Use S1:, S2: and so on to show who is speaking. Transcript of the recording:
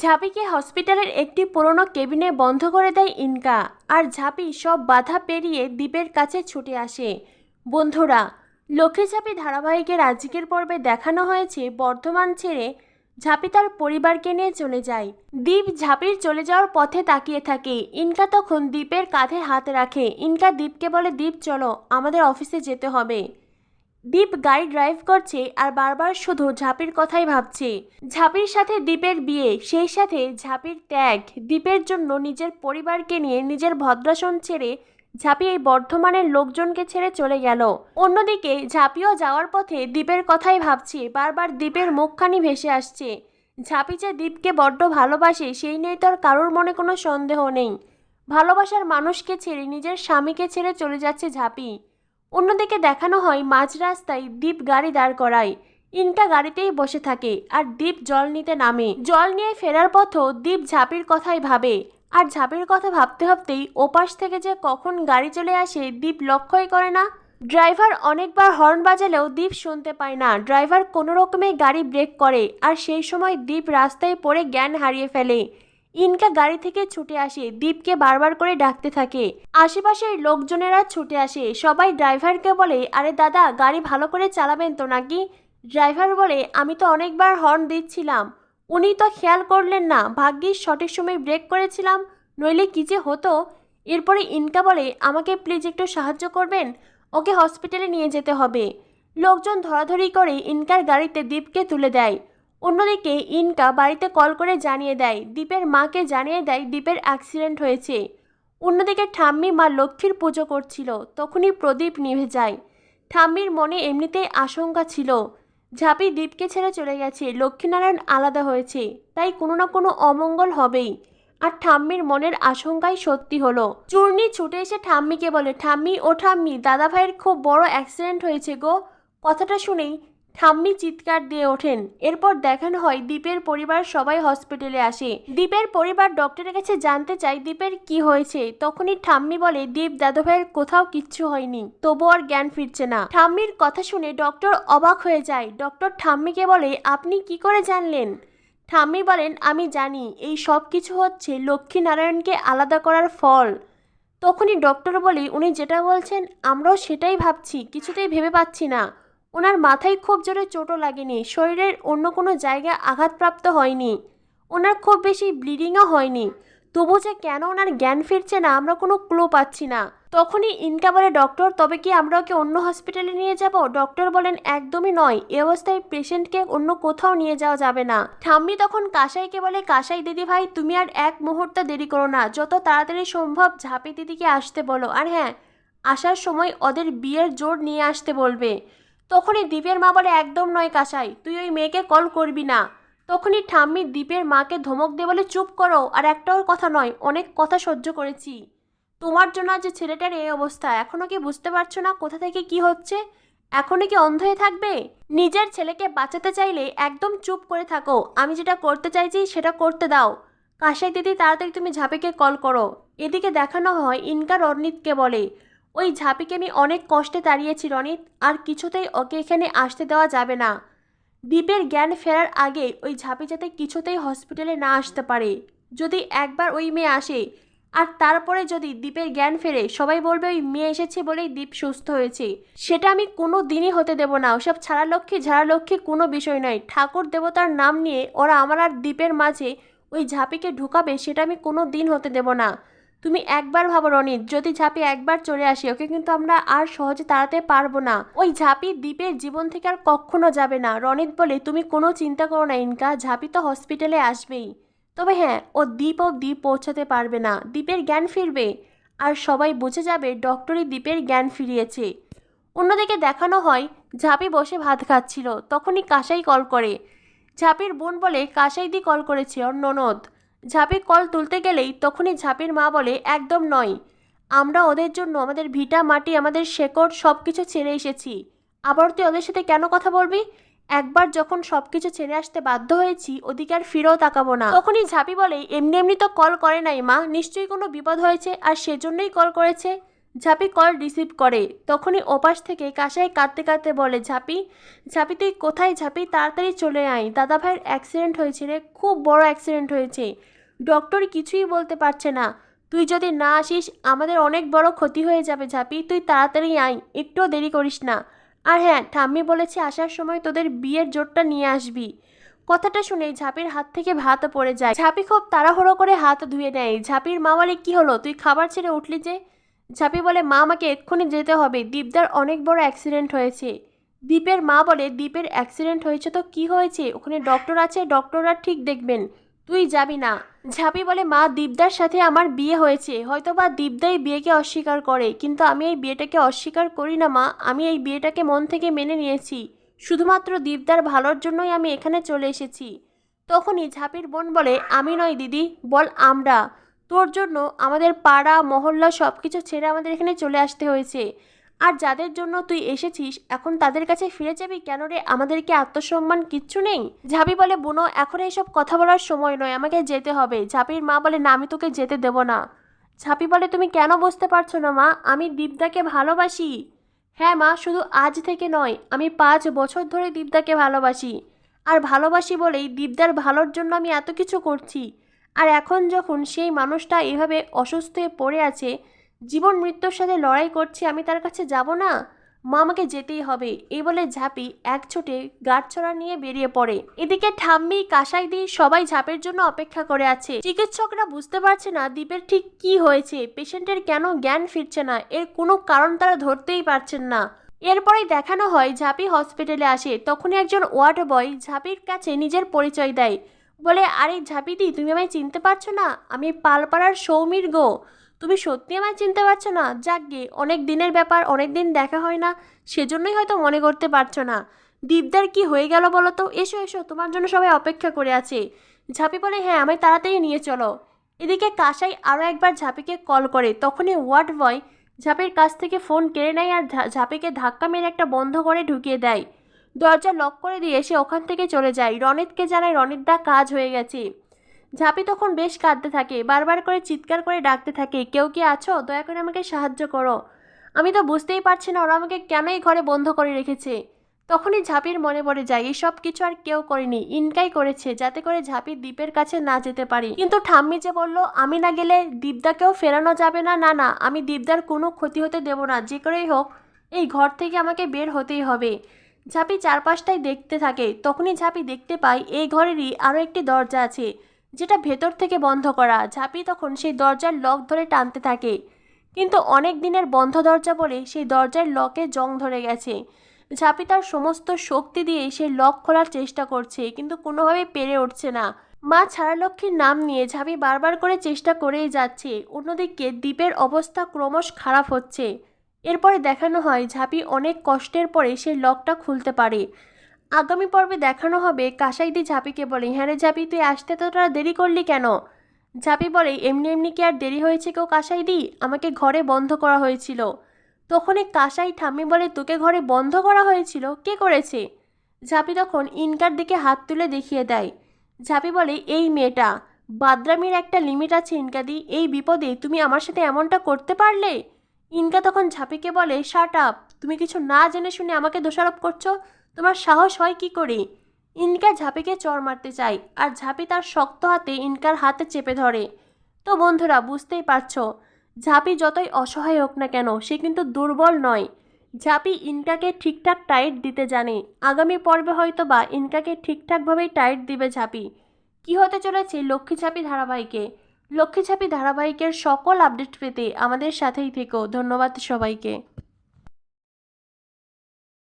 S1: ঝাঁপিকে হসপিটালের একটি পুরনো কেবিনে বন্ধ করে দেয় ইনকা, আর ঝাঁপি সব বাধা পেরিয়ে দ্বীপের কাছে ছুটে আসে। বন্ধুরা, লক্ষ্মী ঝাঁপি ধারাবাহিকের আজকের পর্বে দেখানো হয়েছে বর্ধমান ছেড়ে ঝাঁপি তার পরিবারকে নিয়ে চলে যায়। দ্বীপ ঝাঁপির চলে যাওয়ার পথে তাকিয়ে থাকে। ইনকা তখন দ্বীপের কাঁধে হাত রাখে। ইনকা দ্বীপকে বলে, দ্বীপ, চলো, আমাদের অফিসে যেতে হবে। দীপ গাড়ি ড্রাইভ করছে আর বারবার শুধু ঝাঁপির কথাই ভাবছে। ঝাঁপির সাথে দীপের বিয়ে, সেই সাথে ঝাঁপির ত্যাগ। দীপের জন্য নিজের পরিবারকে নিয়ে নিজের ভদ্রাসন ছেড়ে ঝাঁপি এই বর্ধমানের লোকজনকে ছেড়ে চলে গেল। অন্যদিকে ঝাঁপিও যাওয়ার পথে দীপের কথাই ভাবছে, বারবার দীপের মুখখানি ভেসে আসছে। ঝাঁপি যে দীপকে বড্ড ভালোবাসে, সেই নিয়ে তার কারোর মনে কোনো সন্দেহ নেই। ভালোবাসার মানুষকে ছেড়ে, নিজের স্বামীকে ছেড়ে চলে যাচ্ছে ঝাঁপি। অন্যদিকে দেখানো হয় মাঝ রাস্তায় দ্বীপ গাড়ি দাঁড় করায়। ইনকা গাড়িতেই বসে থাকে আর দ্বীপ জল নিতে নামে। জল নিয়ে ফেরার পথও দ্বীপ ঝাঁপির কথাই ভাবে। আর ঝাঁপির কথা ভাবতে ভাবতেই ওপাশ থেকে যে কখন গাড়ি চলে আসে দ্বীপ লক্ষ্যই করে না। ড্রাইভার অনেকবার হর্ন বাজালেও দ্বীপ শুনতে পায় না। ড্রাইভার কোনো রকমে গাড়ি ব্রেক করে আর সেই সময় দ্বীপ রাস্তায় পড়ে জ্ঞান হারিয়ে ফেলে। ইনকা গাড়ি থেকে ছুটে আসে, দীপকে বারবার করে ডাকতে থাকে। আশেপাশের লোকজনেরা ছুটে আসে, সবাই ড্রাইভারকে বলে, আরে দাদা, গাড়ি ভালো করে চালাবেন তো নাকি? ড্রাইভার বলে, আমি তো অনেকবার হর্ন দিচ্ছিলাম। উনি তো খেয়াল করলেন না, ভাগ্যিস সঠিক সময় ব্রেক করেছিলাম, নইলে কী যে হতো? এরপরে ইনকা বলে, আমাকে প্লিজ একটু সাহায্য করবেন? ওকে হসপিটালে নিয়ে যেতে হবে। লোকজন ধরাধরি করে ইনকার গাড়িতে দীপকে তুলে দেয়। অন্যদিকে ইনকা বাড়িতে কল করে জানিয়ে দেয়, দীপের মাকে জানিয়ে দেয় দীপের অ্যাক্সিডেন্ট হয়েছে। অন্যদিকে ঠাম্মি মা লক্ষ্মীর পুজো করছিল, তখনই প্রদীপ নিভে যায়। ঠাম্মির মনে এমনিতেই আশঙ্কা ছিল। ঝাঁপি দ্বীপকে ছেড়ে চলে গেছে, লক্ষ্মীনারায়ণ আলাদা হয়েছে, তাই কোনো না কোনো অমঙ্গল হবেই। আর ঠাম্মির মনের আশঙ্কাই সত্যি হলো। চূর্ণি ছুটে এসে ঠাম্মিকে বলে, ঠাম্মি, ও ঠাম্মি, দাদাভাইয়ের খুব বড় অ্যাক্সিডেন্ট হয়েছে গো। কথাটা শুনেই ঠাম্মি চিৎকার দিয়ে ওঠেন। এরপর দেখানো হয় দীপের পরিবার সবাই হসপিটালে আসে। দীপের পরিবার ডক্টরের কাছে জানতে চায় দীপের কি হয়েছে। তখনই ঠাম্মি বলে, দীপ দাদু ভাইয়ের কোথাও কিচ্ছু হয়নি। তবু আর জ্ঞান ফিরছে না। ঠাম্মির কথা শুনে ডক্টর অবাক হয়ে যায়। ডক্টর ঠাম্মিকে বলে, আপনি কি করে জানলেন? ঠাম্মি বলেন, আমি জানি, এই সব কিছু হচ্ছে লক্ষ্মীনারায়ণকে আলাদা করার ফল। তখনই ডক্টর বলে, উনি যেটা বলছেন, আমরাও সেটাই ভাবছি, কিছুতেই ভেবে পাচ্ছি না। ওনার মাথায় খুব জোরে চোটও লাগেনি, শরীরের অন্য কোনো জায়গায় আঘাতপ্রাপ্ত হয়নি। ওনার খুব বেশি ব্লিডিংও হয়নি। তবু যে কেন ওনার জ্ঞান ফিরছে না, আমরা কোনো ক্লু পাচ্ছি না। তখনই ইনকা বলে ডক্টর, তবে কি আমরা ওকে অন্য হসপিটালে নিয়ে যাব? ডক্টর বলেন, একদমই নয়। এ অবস্থায় পেশেন্টকে অন্য কোথাও নিয়ে যাওয়া যাবে না। ঠাম্মি তখন কাসাইকে বলে কাসাই দিদি ভাই, তুমি আর এক মুহূর্ত দেরি করো না। যত তাড়াতাড়ি সম্ভব ঝাঁপি দিদিকে আসতে বলো। আর হ্যাঁ আসার সময় ওদের বিয়ের জোর নিয়ে আসতে বলবে। তখনই দ্বীপের মা বলে, একদম নয় কাসাই, তুই ওই মেয়েকে কল করবি না। তখনই ঠাম্মি দ্বীপের মাকে ধমক দিয়ে বলে, চুপ করো, আর একটাও কথা নয়, অনেক কথা সহ্য করেছি। তোমার জন্য যে ছেলেটার এই অবস্থা এখনও কি বুঝতে পারছ না কোথা থেকে কি হচ্ছে? এখনও কি অন্ধ হয়ে থাকবে? নিজের ছেলেকে বাঁচাতে চাইলে একদম চুপ করে থাকো, আমি যেটা করতে চাইছি সেটা করতে দাও। কাশাই দিদি, তাড়াতাড়ি তুমি ঝাঁপিকে কল করো। এদিকে দেখানো হয় ইনকার রণিতকে বলে ওই ঝাঁপিকে আমি অনেক কষ্টে তাড়িয়েছি রনিত। আর কিছুতেই ওকে এখানে আসতে দেওয়া যাবে না। দ্বীপের জ্ঞান ফেরার আগে ওই ঝাঁপি যাতে কিছুতেই হসপিটালে না আসতে পারে। যদি একবার ওই মেয়ে আসে, আর তারপরে যদি দ্বীপের জ্ঞান ফেরে, সবাই বলবে ওই মেয়ে এসেছে বলেই দ্বীপ সুস্থ হয়েছে। সেটা আমি কোনো দিনই হতে দেব না। ওসব ছাড়া লক্ষ্মী ঝাড়া লক্ষ্মী কোনো বিষয় নয়। ঠাকুর দেবতার নাম নিয়ে ওরা আমার আর দ্বীপের মাঝে ওই ঝাঁপিকে ঢুকাবে, সেটা আমি কোনো দিন হতে দেব না। তুমি একবার ভাবো রনিত যদি ঝাঁপি একবার চলে আসি, ওকে কিন্তু আমরা আর সহজে তাড়াতে পারব না। ওই ঝাঁপি দ্বীপের জীবন থেকে আর কখনো যাবে না। রনিত বলে, তুমি কোনো চিন্তা করো না ইনকা, ঝাঁপি তো হসপিটালে আসবেই। তবে হ্যাঁ ও দ্বীপ ও দ্বীপ পৌঁছাতে পারবে না। দ্বীপের জ্ঞান ফিরবে। আর সবাই বুঝে যাবে, ডক্টরই দ্বীপের জ্ঞান ফিরিয়েছে। অন্যদিকে দেখানো হয়, ঝাঁপি বসে ভাত খাচ্ছিল। তখনই কাসাই কল করে। ঝাঁপির বোন বলে কাসাই দি কল করেছে ওর ননদ। ঝাঁপি কল তুলতে গেলেই তখনই ঝাঁপির মা বলে, একদম নয়। আমরা ওদের জন্য আমাদের ভিটা, মাটি, আমাদের শেকড় সব কিছু ছেড়ে এসেছি। আবার তুই ওদের সাথে কেন কথা বলবি? একবার যখন সব কিছু ছেড়ে আসতে বাধ্য হয়েছি, ওদিকে আর ফিরেও তাকাবো না। তখনই ঝাঁপি বলে, এমনি এমনি তো কল করে নাই মা। নিশ্চয়ই কোনো বিপদ হয়েছে, আর সেজন্যই কল করেছে? ঝাঁপি কল রিসিভ করে। তখনই ওপাশ থেকে কাসাই কাঁদতে কাঁদতে বলে, ঝাঁপি ঝাঁপি তুই কোথায়? ঝাঁপি, তাড়াতাড়ি চলে আয়। দাদা ভাইয়ের অ্যাক্সিডেন্ট হয়েছে রে, খুব বড় অ্যাক্সিডেন্ট হয়েছে। ডক্টর কিছুই বলতে পারছে না। তুই যদি না আসিস, আমাদের অনেক বড় ক্ষতি হয়ে যাবে ঝাঁপি। তুই তাড়াতাড়ি আয় একটুও দেরি করিস না। আর হ্যাঁ ঠাম্মি বলেছে আসার সময় তোদের বিয়ের জোরটা নিয়ে আসবি। কথাটা শুনে ঝাঁপির হাত থেকে ভাত পড়ে যায়। ঝাঁপি খুব তাড়াহুড়ো করে হাত ধুয়ে নেয়। ঝাঁপির, মা বলে, কী হলো? তুই খাবার ছেড়ে উঠলি যে? ঝাঁপি বলে, মা, আমাকে এক্ষুনি যেতে হবে। দীপদার অনেক বড় অ্যাক্সিডেন্ট হয়েছে। দীপের মা বলে, দীপের অ্যাক্সিডেন্ট হয়েছে তো কি হয়েছে? ওখানে ডক্টর আছে, ডক্টররা ঠিক দেখবেন। তুই যাবি না। ঝাঁপি বলে, মা, দীপদার সাথে আমার বিয়ে হয়েছে। হয়তো বা দীপদাই বিয়েকে অস্বীকার করে, কিন্তু আমি এই বিয়েটাকে অস্বীকার করি না, মা। আমি এই বিয়েটাকে মন থেকে মেনে নিয়েছি। শুধুমাত্র দীপদার ভালোর জন্যই আমি এখানে চলে এসেছি। তখনই ঝাঁপির বোন বলে, আমি নয় দিদি। বল আমরা। তোর জন্য আমাদের পাড়া, মহল্লা সব কিছু ছেড়ে আমাদের এখানে চলে আসতে হয়েছে। আর যাদের জন্য তুই এসেছিস, এখন তাদের কাছে ফিরে যাবি কেন রে? আমাদেরকে আত্মসম্মান কিচ্ছু নেই? ঝাঁপি বলে, বোনো, এখন এইসব কথা বলার সময় নয়, আমাকে যেতে হবে। ঝাঁপির মা বলে, না, আমি তোকে যেতে দেব না। ঝাঁপি বলে, তুমি কেন বুঝতে পারছ না, মা? আমি দীপদাকে ভালোবাসি। হ্যাঁ মা, শুধু আজ থেকে নয়, আমি পাঁচ বছর ধরে দীপদাকে ভালোবাসি। আর ভালোবাসি বলেই দীপদার ভালোর জন্য আমি এত কিছু করছি। আর এখন যখন সেই মানুষটা এভাবে অসুস্থ হয়ে পড়ে আছে, জীবন মৃত্যুর সাথে লড়াই করছে, আমি তার কাছে যাব না? মা আমাকে যেতেই হবে। এই বলে ঝাঁপি এক ছোটে গাঁটছড়া নিয়ে বেরিয়ে পড়ে। এদিকে ঠাম্মি কাসাই দিয়ে সবাই ঝাঁপের জন্য অপেক্ষা করে আছে। চিকিৎসকরা বুঝতে পারছে না দ্বীপের ঠিক কি হয়েছে। পেশেন্টের কেন জ্ঞান ফিরছে না? এর কোনো কারণ তারা ধরতেই পারছেন না। এরপরেই দেখানো হয়, ঝাঁপি হসপিটালে আসে। তখনই একজন ওয়ার্ড বয় ঝাঁপির কাছে নিজের পরিচয় দেয়। বলে, আরে ঝাঁপিদি, তুমি আমায় চিনতে পারছ না? আমি পালপাড়ার সৌমির গো। তুমি সত্যি আমায় চিনতে পারছ না? যাক গে, অনেক দিনের ব্যাপার, অনেক দিন দেখা হয় না, সেজন্যই হয়তো মনে করতে পারছ না। দীপদার কি হয়ে গেল বলো তো? এসো এসো, তোমার জন্য সবাই অপেক্ষা করে আছে ঝাঁপি বলে হ্যাঁ আমায় তাড়াতাড়ি নিয়ে চলো এদিকে কাসাই আরও একবার ঝাঁপিকে কল করে। তখনই ওয়ার্ড বয় ঝাঁপির কাছ থেকে ফোন কেড়ে নেয় আর ঝাঁপিকে ধাক্কা মেরে একটা বন্ধ করে ঢুকিয়ে দেয়। দরজা লক করে দিয়ে সে ওখান থেকে চলে যায়। রনিতকে জানায় রনিতদা কাজ হয়ে গেছে। ঝাঁপি তখন বেশ কাঁদতে থাকে, বারবার করে চিৎকার করে ডাকতে থাকে, কেউ কি আছো? দয়া করে আমাকে সাহায্য করো। আমি তো বুঝতেই পারছি না, ওরা আমাকে কেনই ঘরে বন্ধ করে রেখেছে? তখনই ঝাঁপির মনে পড়ে যায়, এসব কিছু আর কেউ করেনি, ইনকাই করেছে, যাতে করে ঝাঁপি দ্বীপের কাছে না যেতে পারি। কিন্তু ঠাম্মি যে বলল, আমি না গেলে দীপদাকেও ফেরানো যাবে না না না, আমি দীপদার কোনো ক্ষতি হতে দেব না, যে করেই হোক, এই ঘর থেকে আমাকে বের হতেই হবে। ঝাঁপি চারপাশটাই দেখতে থাকে। তখনই ঝাঁপি দেখতে পায় এই ঘরেরই আরও একটি দরজা আছে, যেটা ভেতর থেকে বন্ধ করা। ঝাঁপি তখন সেই দরজার লক ধরে টানতে থাকে। কিন্তু অনেক দিনের বন্ধ দরজা বলে সেই দরজার লকে জং ধরে গেছে। ঝাঁপি তার সমস্ত শক্তি দিয়ে সেই লক খোলার চেষ্টা করছে, কিন্তু কোনোভাবেই পেরে উঠছে না। মা ছাড়ালক্ষ্মীর নাম নিয়ে ঝাঁপি বারবার করে চেষ্টা করেই যাচ্ছে। অন্যদিকে দ্বীপের অবস্থা ক্রমশ খারাপ হচ্ছে। এরপরে দেখানো হয় ঝাঁপি অনেক কষ্টের পরে সে লকটা খুলতে পারে। আগামী পর্বে দেখানো হবে কাসাইদি ঝাঁপিকে বলে হ্যাঁ রে ঝাঁপি, তুই আসতে তোরা দেরি করলি কেন? ঝাঁপি বলে, এমনি এমনি কি আর দেরি হয়েছে কেউ কাসাইদি? আমাকে ঘরে বন্ধ করা হয়েছিল। তখনই কাসাই ঠাম্মি বলে, তোকে ঘরে বন্ধ করা হয়েছিল? কে করেছে? ঝাঁপি তখন ইনকার দিকে হাত তুলে দেখিয়ে দেয়। ঝাঁপি বলে, এই মেয়েটা, বাদরামির একটা লিমিট আছে ইনকাদি এই বিপদে তুমি আমার সাথে এমনটা করতে পারলে? ইনকা তখন ঝাঁপিকে বলে শার্ট আপ, তুমি কিছু না জেনে শুনে আমাকে দোষারোপ করছ? তোমার সাহস হয় কি করে? ইনকা ঝাঁপিকে চর মারতে চায়, আর ঝাঁপি তার শক্ত হাতে ইনকার হাতে চেপে ধরে। তো বন্ধুরা, বুঝতেই পারছ, ঝাঁপি যতই অসহায় হোক না কেন, সে কিন্তু দুর্বল নয়। ঝাঁপি ইনকাকে ঠিকঠাক টাইট দিতে জানে। আগামী পর্বে হয়তো বা ইনকাকে ঠিকঠাকভাবেই টাইট দিবে ঝাঁপি। কি হতে চলেছে লক্ষ্মী ঝাঁপি ধারাবাহিকে? লক্ষ্মী ঝাঁপি ধারাবাহিকের সকল আপডেট পেতে আমাদের সাথেই থেকো। ধন্যবাদ সবাইকে।